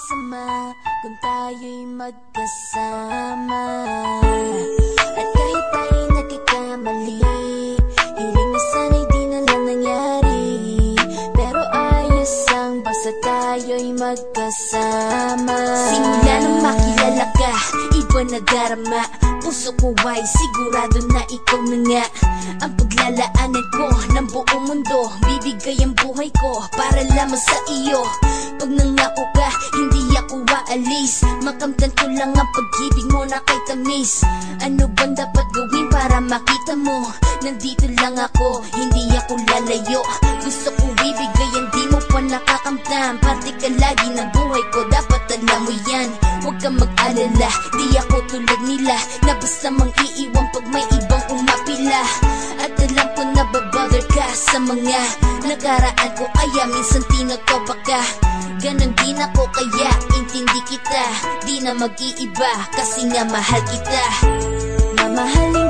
Kung tayo'y magkasama. At kahit tayo'y nagkakamali Hiling na sana'y di na lang nangyari. Pero ayos ang basta tayo'y magkasama iba na darama Puso ko ay sigurado na ikaw na nga. Ang paglalaanan ko ng buong mundo Bibigay ang buhay ko para lamang sa iyo. Pag nangako ka, hindi ako aalis. Makamtan ko lang ang pag-ibig mo na kay tamis. Ano bang dapat gawin para makita mo? Nandito lang ako, hindi ako lalayo. Gusto ko ibigay ang di mo pa nakakamtam Parte ka lagi ng buhay ko, dapat alam mo yan Kang mag-alala, di ako tulad nila. Na basta mang iiwan pag may ibang umapila. At alam ko na babother ka sa mga Nakaraan ko. Kaya minsan tinotopa ka. Ganon din ako kaya intindi kita. Di na mag-iiba kasi nga mahal kita. Mamahalin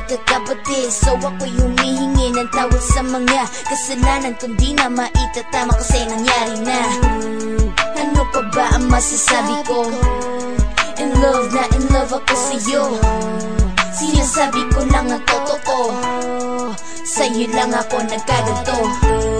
nagkakabati. So ako'y humihingi ng tawad sa mga kasalanan. Kung di na maitatama kasi nangyari na. Ano pa ba ang masasabi ko? In love na in love ako sa'yo. Sinasabi ko lang ang totoo. Sa'yo lang ako nagkaganto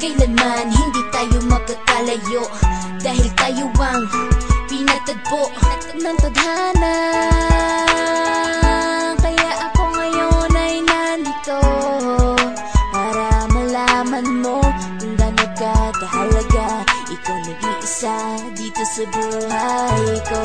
Kailanman hindi tayo magkakalayo Dahil tayo ang pinatagpo ng tadhana. Kaya ako ngayon ay nandito Para malaman mo kung gaano ka kahalaga Ikaw nag-iisa dito sa buhay ko